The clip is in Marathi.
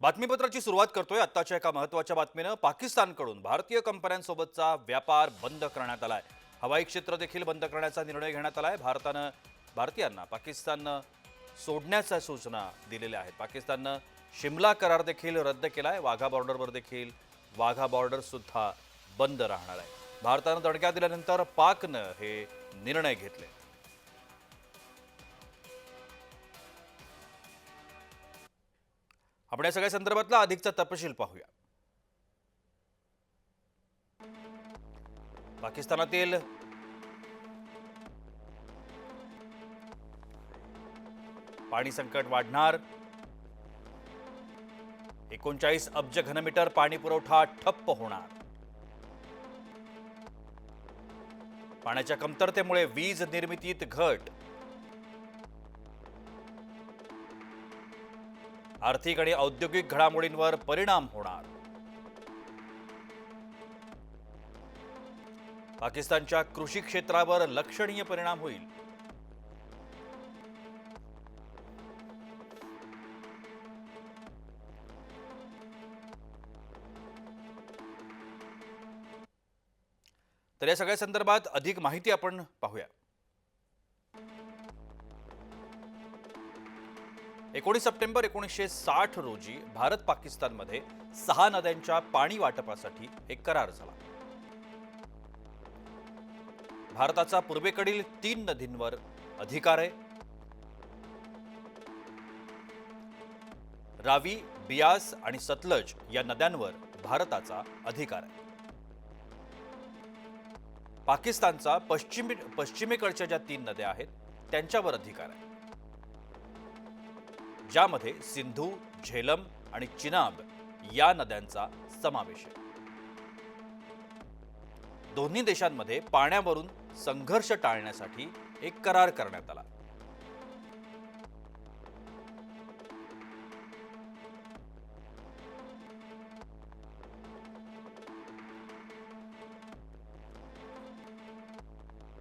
बातमीपत्राची सुरुवात करतोय आत्ताच्या एका महत्त्वाच्या बातमीनं. पाकिस्तानकडून भारतीय कंपन्यांसोबतचा व्यापार बंद करण्यात आलाय. हवाई क्षेत्र देखील बंद करण्याचा निर्णय घेण्यात आलाय. भारतानं भारतीयांना पाकिस्ताननं सोडण्याच्या सूचना दिलेल्या आहेत. पाकिस्ताननं शिमला करार देखील रद्द केला आहे वाघा बॉर्डरवर देखील वाघा बॉर्डरसुद्धा बंद राहणार आहे. भारतानं दणक्या दिल्यानंतर पाकनं हे निर्णय घेतले. आपण या सगळ्या संदर्भातला अधिकचा तपशील पाहूया. पाकिस्तानातील पाणी संकट वाढणार. एकोणचाळीस अब्ज घनमीटर पाणी पुरवठा ठप्प होणार. पाण्याच्या कमतरतेमुळे वीज निर्मितीत घट. आर्थिक आणि औद्योगिक घडामोडींवर परिणाम होणार. पाकिस्तानच्या कृषी क्षेत्रावर लक्षणीय परिणाम होईल. तर या सगळ्या संदर्भात अधिक माहिती आपण पाहूया. एकोणीस सप्टेंबर एकोणीसशे साठ रोजी भारत पाकिस्तानमध्ये सहा नद्यांच्या पाणी वाटपासाठी एक करार झाला. भारताचा पूर्वेकडील तीन नदींवर अधिकार आहे. रावी बियास आणि सतलज या नद्यांवर भारताचा अधिकार आहे. पाकिस्तानचा पश्चिमी पश्चिमेकडच्या ज्या तीन नद्या आहेत त्यांच्यावर अधिकार आहे. ज्यामध्ये सिंधू झेलम आणि चिनाब या नद्यांचा समावेश आहे. दोन्ही देशांमध्ये पाण्यावरून संघर्ष टाळण्यासाठी एक करार करण्यात आला.